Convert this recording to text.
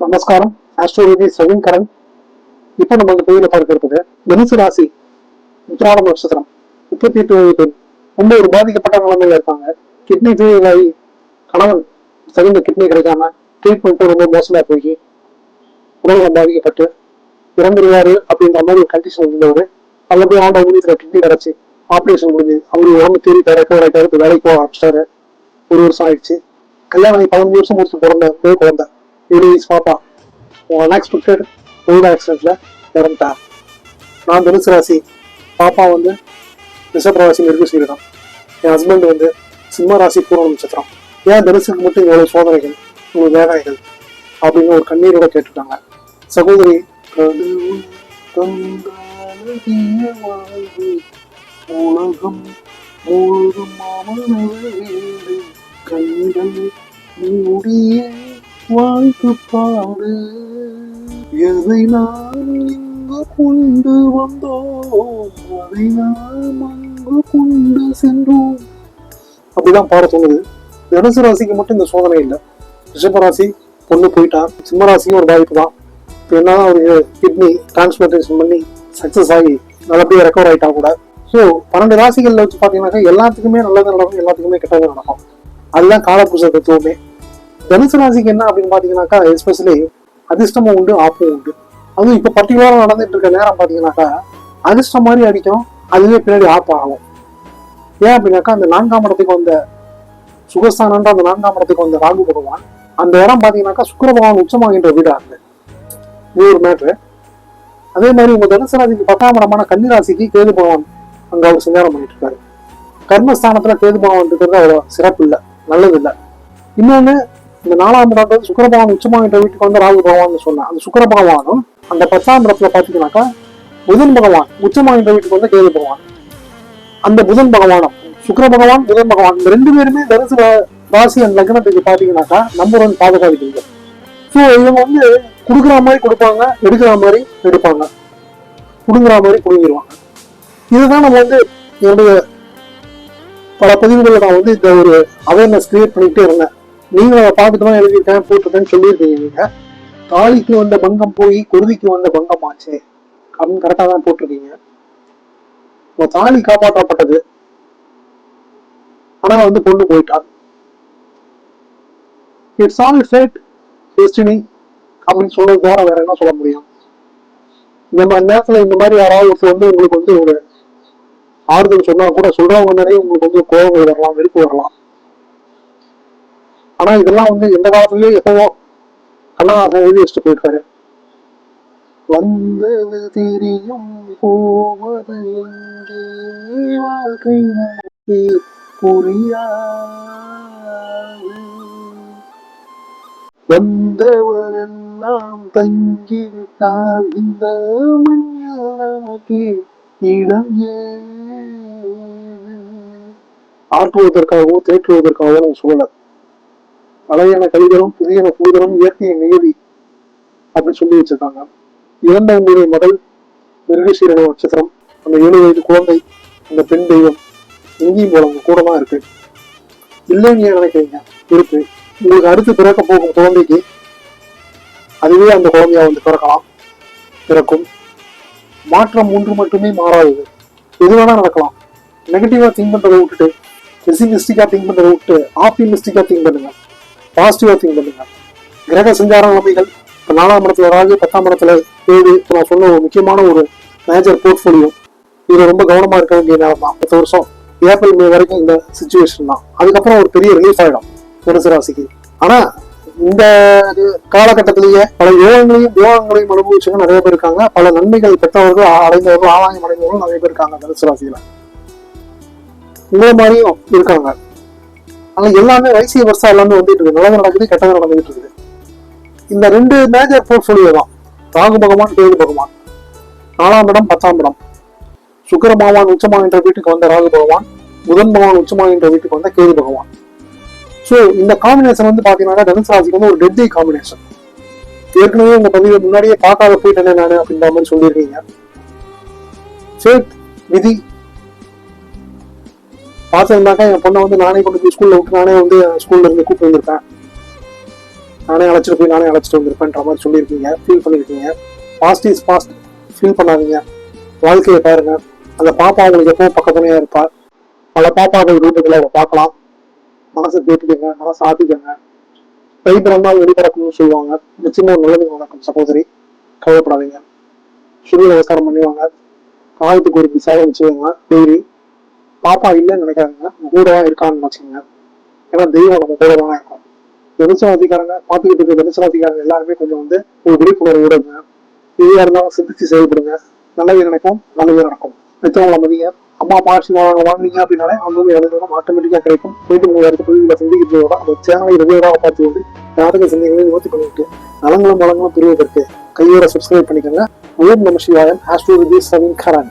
நமஸ்காரம். ஆஸ்ட்ரோலஜி சவின் கரண் இப்போ நம்ம இந்த கோயில பார்க்க இருப்பது தனுசு ராசி உத்ராடம் நட்சத்திரம். முப்பத்தி எட்டு வயது பெண். ரொம்ப ஒரு பாதிக்கப்பட்ட நிலைமையில இருப்பாங்க கிட்னி ஃபெயிலியர் ஆகி கணவன் தகுந்த கிட்னி கிடைக்காம ட்ரீட்மெண்ட் ரொம்ப மோசமாக போய் உடல்நலம் பாதிக்கப்பட்டு இறந்துருவாரு அப்படின்ற மாதிரி ஒரு கண்டிஷன் இருந்தவர் அதில் போய் ஆண்ட ஊழியத்தில் கிட்னி கிடச்சி ஆப்ரேஷன் முடிஞ்சு அவரு உடம்பு தேடி ரெக்கவர் ஆகிட்டாரு இப்போ வேலைக்கு போக ஆரம்பிச்சிட்டாரு. ஒரு வருஷம் ஆயிடுச்சு. கல்யாணம் பதினஞ்சு வருஷம் முடிச்சு பிறந்த போய் குழந்தை பாப்பா. உன் அன்எக்ஸ்பெக்டட் ரோடு ஆக்சிடென்ட்ல இறந்துட்டா நான் தனுசு ராசி. பாப்பா வந்து ரிஷப ராசி மிருகசீரிடம் என் ஹஸ்பண்ட் வந்து சிம்ம ராசி பூர்ண நட்சத்திரம். ஏன் தனுசுக்கு மட்டும் இவ்வளவு சோதனைகள் இவ்வளவு வேதனைகள் அப்படின்னு ஒரு கண்ணீரோட கேட்டுட்டாங்க சகோதரி உலகம் முழுதும் கண்கள் வாழ்த்து பாடு எதை நாம் இங்கு கொண்டு வந்தோம்? அதை நாம் அங்கு கொண்டு சென்றோம். அப்படிதான் பாட தோணுது தனுசு ராசிக்கு மட்டும் இந்த சோதனை இல்லை. ரிஷபராசி பொண்ணு போயிட்டான் சிம்ம ராசிக்கும் ஒரு பாதிப்பு தான். இப்போ என்னதான் ஒரு கிட்னி டிரான்ஸ்பிளான்டேஷன் பண்ணி சக்ஸஸ் ஆகி நல்லபடியாக ரெக்கவர் ஆகிட்டா கூட. ஸோ பன்னெண்டு ராசிகளில் வச்சு பார்த்தீங்கன்னாக்கா எல்லாத்துக்குமே நல்லது நடக்கும் எல்லாத்துக்குமே கெட்டது நடக்கும். அதுதான் காலபுருஷ தத்துவமே. தனுசு ராசிக்கு என்ன அப்படின்னு பார்த்தீங்கன்னாக்கா எஸ்பெஷலி அதிர்ஷ்டமும் உண்டு ஆப்பும் உண்டு. அதுவும் இப்போ பர்டிகுலராக நடந்துட்டு இருக்க நேரம் பார்த்தீங்கன்னாக்கா அதிர்ஷ்டம் மாதிரி அடிக்கும் அதுவே பின்னாடி ஆப் ஆகும். ஏன் அப்படின்னாக்கா அந்த நான்காம் இடத்துக்கு வந்த சுகஸ்தானன்ற அந்த நான்காம் இடத்துக்கு வந்த ராகு பகவான் அந்த இடம் பார்த்தீங்கன்னாக்கா சுக்கர பகவான் உச்சமாகின்ற வீடா இருக்கு. இது ஒரு மேட்ரு அதே மாதிரி உங்க தனுசு ராசிக்கு பத்தாம் இடமான கன்னிராசிக்கு கேது பகவான் அங்க அவர் சஞ்சாரம் பண்ணிட்டு இருக்காரு. கர்மஸ்தானத்துல கேது பகவான் இருக்கிறது அவ்வளோ சிறப்பு இல்லை நல்லது இல்லை. இன்னொன்னு இந்த நாலாம் இடம் சுக்கரபகவான் உச்சமாக உச்சமாகின்ற வீட்டுக்கு வந்து ராகு பகவான் சொன்னேன் அந்த சுக்கர பகவானும் அந்த பத்தாம் இடத்துல பாத்தீங்கன்னாக்கா புதன் பகவான் உச்சமாகின்ற வீட்டுக்கு வந்து கேது பகவான். அந்த புதன் பகவானும் சுக்கர பகவான் புதன் பகவான் இந்த ரெண்டு பேருமே தரிசு ராசி அந்த லக்னத்துக்கு பாத்தீங்கன்னாக்கா நம்பர் ஒன் பாதுகாக்கிறீங்க ஸோ இவங்க வந்து கொடுக்குற மாதிரி கொடுப்பாங்க எடுக்கிற மாதிரி எடுப்பாங்க. கொடுங்குற மாதிரி கொடுங்கிடுவாங்க இதுதான் நம்ம வந்து என்னுடைய பல பதிவுகளில் நான் வந்து இந்த ஒரு அவேர்னஸ் கிரியேட் பண்ணிக்கிட்டே இருந்தேன். நீங்க அதை பார்த்துட்டு தான் எழுதியிருக்கேன் போட்டிருக்கேன்னு சொல்லியிருக்கீங்க நீங்க. தாலிக்கு வந்த பங்கம் போய் குருதிக்கு வந்த பங்கம் ஆச்சு அப்படின்னு கரெக்டாக தான் போட்டிருக்கீங்க. உங்க தாலி காப்பாற்றப்பட்டது. ஆனால் வந்து பொண்ணு போயிட்டார். இட்ஸ் ஆல் ஃபேட் டெஸ்டினி அப்படின்னு சொல்றது வேற வேற என்ன சொல்ல முடியும்? இந்த மாதிரி நேரத்துல இந்த மாதிரி யாராவது ஒருத்தர் வந்து உங்களுக்கு வந்து ஒரு ஆறுதல் சொன்னா கூட சொல்றவங்க நிறைய உங்களுக்கு வந்து கோபம் வரலாம் வெறுப்பு வரலாம். ஆனா இதெல்லாம் வந்து எந்த காலத்துலயும் எப்பவோ கண்ணதாசன் எழுதி வச்சுட்டு போயிருக்காரு. வந்தது தெரியும் வாழ்க்கை நமக்கு வந்தவரெல்லாம் தங்கிவிட்டால் இந்த மண்ணில் நமக்கு இடம் ஏது? ஆற்றுவதற்காகவோ தேற்றுவதற்காகவோ நம்ம சொல்லலை. பழையன கவிதரும் புதியன கூதரும் இயற்கையை நியதி அப்படின்னு சொல்லி வச்சிருக்காங்க. இறந்தவங்களுடைய மகள் மிருகசீரன நட்சத்திரம். அந்த ஏழு வயது குழந்தை அந்த பெண் தெய்வம் எங்கேயும் போல உங்க கூட தான் இருக்கு. இல்லைன்னு ஏன் நினைக்கிறீங்க? இருக்கு. உங்களுக்கு அடுத்து பிறக்க போகும் குழந்தைக்கு அதுவே அந்த குழந்தையா வந்து பிறக்கலாம். பிறக்கும். மாற்றம் ஒன்று மட்டுமே மாறாதது. எது வேணா நடக்கலாம். நெகட்டிவா திங்க் பண்றதை விட்டுட்டு பெசிமிஸ்டிக்கா திங்க் பண்றதை விட்டு ஆப்டிமிஸ்டிக்கா திங்க் பண்ணுங்க. பாசிட்டிவா திங்க் பண்ணுங்க. கிரக சஞ்சார நிலைமைகள் இப்போ நாலாம் இடத்துல ராகு பத்தாம் இடத்துல ஏழு இப்போ நான் சொன்ன ஒரு முக்கியமான ஒரு மேஜர் போர்ட்ஃபோலியோ இது ரொம்ப கவனமா இருக்க வேண்டிய நேரம் தான் பத்து வருஷம். ஏப்ரல் மே வரைக்கும் இந்த சுச்சுவேஷன் தான். அதுக்கப்புறம் ஒரு பெரிய ரிலீஃப் ஆகிடும் தனுசு ராசிக்கு. ஆனா இந்த காலகட்டத்திலேயே பல யோகங்களையும் யோகங்களையும் அனுபவிச்சவங்க நிறைய பேர் இருக்காங்க. பல நன்மைகள் பெற்றவர்கள் அடைந்தவர்கள் ஆதாயம் அடைந்தவர்கள் நிறைய பேர் இருக்காங்க தனுசு ராசியில. உங்களை மாதிரியும் இருக்காங்க. ஆனா எல்லாமே வயசிய வருஷம் எல்லாமே வந்துட்டு இருக்கு. நல்லது நடக்குது கெட்டது நடந்துகிட்டு இருக்குது இந்த ரெண்டு மேஜர் போர்ட்ஃபோலியோ தான். ராகு பகவான் கேது பகவான். நாலாம் இடம் பத்தாம் இடம். சுக்கர பகவான் உச்சமாகின்ற வீட்டுக்கு வந்த ராகு பகவான் புதன் பகவான் உச்சமாகின்ற வீட்டுக்கு வந்த கேது பகவான். ஸோ இந்த காம்பினேஷன் வந்து பாத்தீங்கன்னா தனுசு ராசிக்கு வந்து ஒரு டெட்லி காம்பினேஷன் ஏற்கனவே உங்க பதிவு முன்னாடியே பார்க்காத போயிட்டேன் நானு அப்படின்ற மாதிரி சொல்லியிருக்கீங்க. ஃபேட் விதி பார்த்துருந்தாக்கா என் பொண்ணை வந்து நானே கொண்டு போய் ஸ்கூல்ல விட்டு நானே வந்து ஸ்கூல்ல இருந்து கூப்பிட்டு வந்திருப்பேன். நானே அழைச்சிட்டு போய் நானே அழைச்சிட்டு வந்திருப்பேன்ற மாதிரி சொல்லியிருக்கீங்க. ஃபீல் பண்ணியிருக்கீங்க. பாஸ்ட் இஸ் பாஸ்ட் ஃபீல் பண்ணாதீங்க. வாழ்க்கையை பாருங்க. அந்த பாப்பா உங்களுக்கு எப்பவும் பக்கத்துலயே இருப்பா. பல பாப்பாக்கள் ரூட்டுகளை அவ பார்க்கலாம். மனசை கேட்டுக்கங்க மனசை ஆத்திக்கங்க கை பிறந்தால் சொல்லுவாங்க. நிச்சயமா ஒரு நல்லது நடக்கும் சகோதரி. கவலைப்படாதீங்க. சூரிய நமஸ்காரம் பண்ணுவாங்க காலத்துக்கு ஒரு பிசாவை வச்சுக்கோங்க. டெய்லி பாப்பா இல்லைன்னு நினைக்காதீங்க. உங்க கூட இருக்கான்னு வச்சுக்கோங்க ஏன்னா தெய்வம் நம்ம கூட தான் இருக்கும். தனுசராசிக்காரங்க பார்த்துக்கிட்டு இருக்க தனுசராசிக்காரங்க எல்லாருமே கொஞ்சம் வந்து ஒரு விழிப்புணர்வு விடுங்க எதுவாக இருந்தாலும் சிந்திச்சு செயல்படுங்க. நல்லது நினைப்போம் நல்லது நடக்கும். மித்தவங்களை மதிங்க. அம்மா அப்பா ஆசீர்வாதம் வாங்குனீங்க அப்படின்னாலே அவங்க எழுதுறதும் ஆட்டோமேட்டிக்காக கிடைக்கும். போயிட்டு உங்க இடத்து தொழில்களை சிந்திக்கிறதோட அந்த சேனலை ரெகுலராக பார்த்து வந்து யாருக்கு சிந்தனைகளை நிவர்த்தி பண்ணிட்டு நலங்களும் வளங்களும் பெறுவதற்கு கையோட சப்ஸ்கிரைப் பண்ணிக்கோங்க. ஓம் நம சிவாயம். ஆஸ்ட்ரோ விஜய் சவின் கரன்